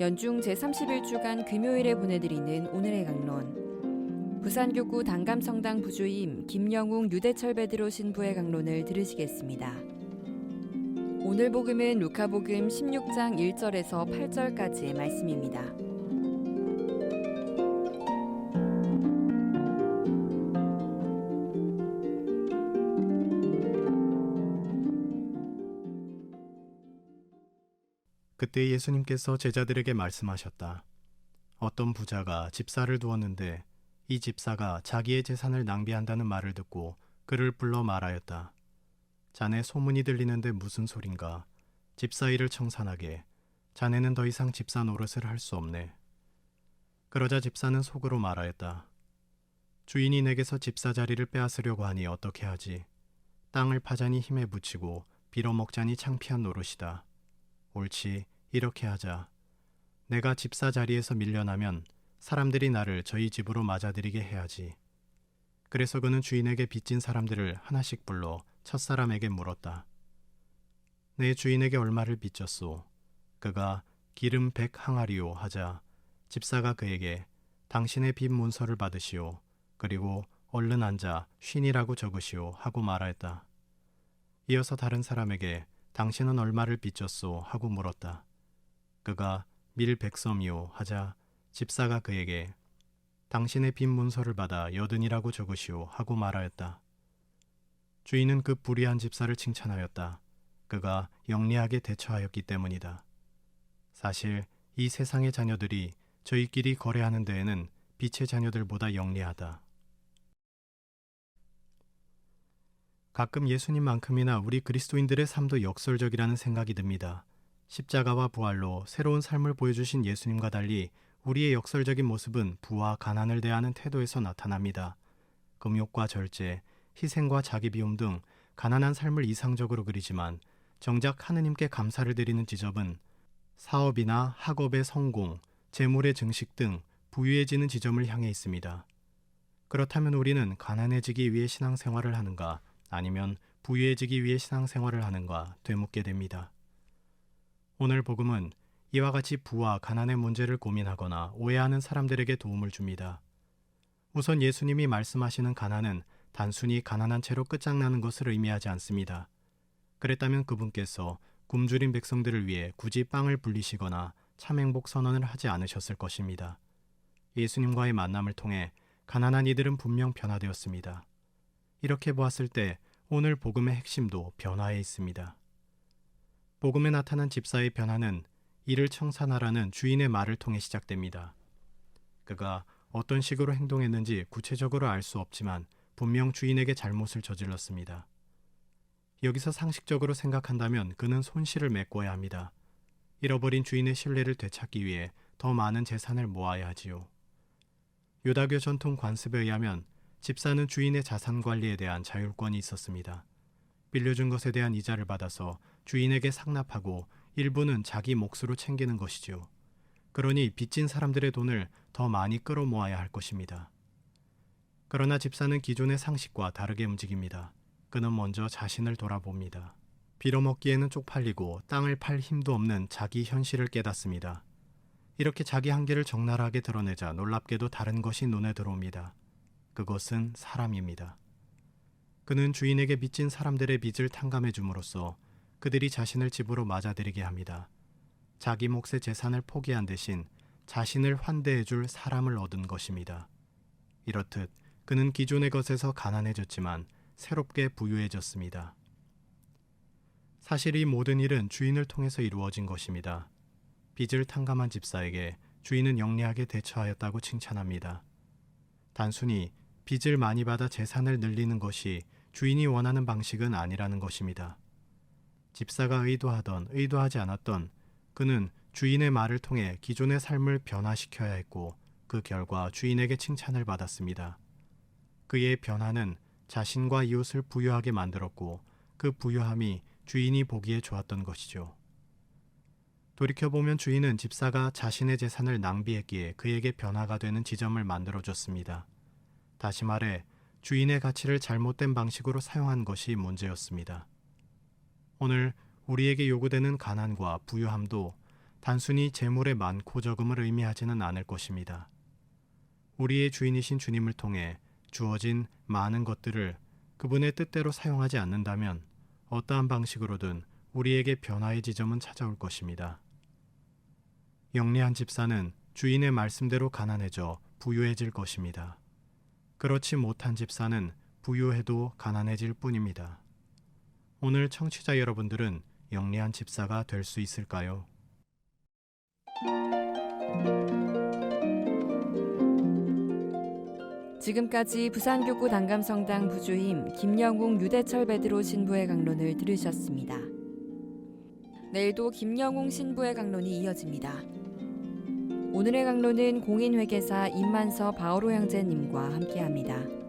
연중 제31주간 금요일에 보내드리는 오늘의 강론. 부산교구 당감성당 부주임 김영웅 유대철 베드로 신부의 강론을 들으시겠습니다. 오늘 복음은 루카복음 16장 1절에서 8절까지의 말씀입니다. 그때 예수님께서 제자들에게 말씀하셨다. 어떤 부자가 집사를 두었는데 이 집사가 자기의 재산을 낭비한다는 말을 듣고 그를 불러 말하였다. 자네 소문이 들리는데 무슨 소린가? 집사 일을 청산하게. 자네는 더 이상 집사 노릇을 할 수 없네. 그러자 집사는 속으로 말하였다. 주인이 내게서 집사 자리를 빼앗으려고 하니 어떻게 하지? 땅을 파자니 힘에 붙이고 빌어먹자니 창피한 노릇이다. 옳지, 이렇게 하자. 내가 집사 자리에서 밀려나면 사람들이 나를 저희 집으로 맞아들이게 해야지. 그래서 그는 주인에게 빚진 사람들을 하나씩 불러 첫사람에게 물었다. 내 주인에게 얼마를 빚졌소? 그가 기름 백 항아리요 하자 집사가 그에게 당신의 빚 문서를 받으시오. 그리고 얼른 앉아 쉰이라고 적으시오 하고 말하였다. 이어서 다른 사람에게 당신은 얼마를 빚졌소? 하고 물었다. 그가 밀 백섬이요 하자 집사가 그에게 당신의 빚 문서를 받아 여든이라고 적으시오 하고 말하였다. 주인은 그 불의한 집사를 칭찬하였다. 그가 영리하게 대처하였기 때문이다. 사실 이 세상의 자녀들이 저희끼리 거래하는 데에는 빛의 자녀들보다 영리하다. 가끔 예수님만큼이나 우리 그리스도인들의 삶도 역설적이라는 생각이 듭니다. 십자가와 부활로 새로운 삶을 보여주신 예수님과 달리 우리의 역설적인 모습은 부와 가난을 대하는 태도에서 나타납니다. 금욕과 절제, 희생과 자기 비움 등 가난한 삶을 이상적으로 그리지만 정작 하느님께 감사를 드리는 지점은 사업이나 학업의 성공, 재물의 증식 등 부유해지는 지점을 향해 있습니다. 그렇다면 우리는 가난해지기 위해 신앙생활을 하는가 아니면 부유해지기 위해 신앙생활을 하는가 되묻게 됩니다. 오늘 복음은 이와 같이 부와 가난의 문제를 고민하거나 오해하는 사람들에게 도움을 줍니다. 우선 예수님이 말씀하시는 가난은 단순히 가난한 채로 끝장나는 것을 의미하지 않습니다. 그랬다면 그분께서 굶주린 백성들을 위해 굳이 빵을 불리시거나 참행복 선언을 하지 않으셨을 것입니다. 예수님과의 만남을 통해 가난한 이들은 분명 변화되었습니다. 이렇게 보았을 때 오늘 복음의 핵심도 변화에 있습니다. 복음에 나타난 집사의 변화는 이를 청산하라는 주인의 말을 통해 시작됩니다. 그가 어떤 식으로 행동했는지 구체적으로 알 수 없지만 분명 주인에게 잘못을 저질렀습니다. 여기서 상식적으로 생각한다면 그는 손실을 메꿔야 합니다. 잃어버린 주인의 신뢰를 되찾기 위해 더 많은 재산을 모아야 하지요. 유다교 전통 관습에 의하면 집사는 주인의 자산 관리에 대한 자율권이 있었습니다. 빌려준 것에 대한 이자를 받아서 주인에게 상납하고 일부는 자기 몫으로 챙기는 것이지요. 그러니 빚진 사람들의 돈을 더 많이 끌어모아야 할 것입니다. 그러나 집사는 기존의 상식과 다르게 움직입니다. 그는 먼저 자신을 돌아봅니다. 빌어먹기에는 쪽팔리고 땅을 팔 힘도 없는 자기 현실을 깨닫습니다. 이렇게 자기 한계를 적나라하게 드러내자 놀랍게도 다른 것이 눈에 들어옵니다. 그것은 사람입니다. 그는 주인에게 빚진 사람들의 빚을 탕감해 줌으로써 그들이 자신을 집으로 맞아들이게 합니다. 자기 몫의 재산을 포기한 대신 자신을 환대해 줄 사람을 얻은 것입니다. 이렇듯 그는 기존의 것에서 가난해졌지만 새롭게 부유해졌습니다. 사실 이 모든 일은 주인을 통해서 이루어진 것입니다. 빚을 탕감한 집사에게 주인은 영리하게 대처하였다고 칭찬합니다. 단순히 빚을 많이 받아 재산을 늘리는 것이 주인이 원하는 방식은 아니라는 것입니다. 집사가 의도하던 의도하지 않았던 그는 주인의 말을 통해 기존의 삶을 변화시켜야 했고 그 결과 주인에게 칭찬을 받았습니다. 그의 변화는 자신과 이웃을 부유하게 만들었고 그 부유함이 주인이 보기에 좋았던 것이죠. 돌이켜보면 주인은 집사가 자신의 재산을 낭비했기에 그에게 변화가 되는 지점을 만들어줬습니다. 다시 말해 주인의 가치를 잘못된 방식으로 사용한 것이 문제였습니다. 오늘 우리에게 요구되는 가난과 부유함도 단순히 재물의 많고 적음을 의미하지는 않을 것입니다. 우리의 주인이신 주님을 통해 주어진 많은 것들을 그분의 뜻대로 사용하지 않는다면 어떠한 방식으로든 우리에게 변화의 지점은 찾아올 것입니다. 영리한 집사는 주인의 말씀대로 가난해져 부유해질 것입니다. 그렇지 못한 집사는 부유해도 가난해질 뿐입니다. 오늘 청취자 여러분들은 영리한 집사가 될 수 있을까요? 지금까지 부산교구 단감성당 부주임 김영웅 유대철 베드로 신부의 강론을 들으셨습니다. 내일도 김영웅 신부의 강론이 이어집니다. 오늘의 강론은 공인회계사 임만서 바오로 형제님과 함께합니다.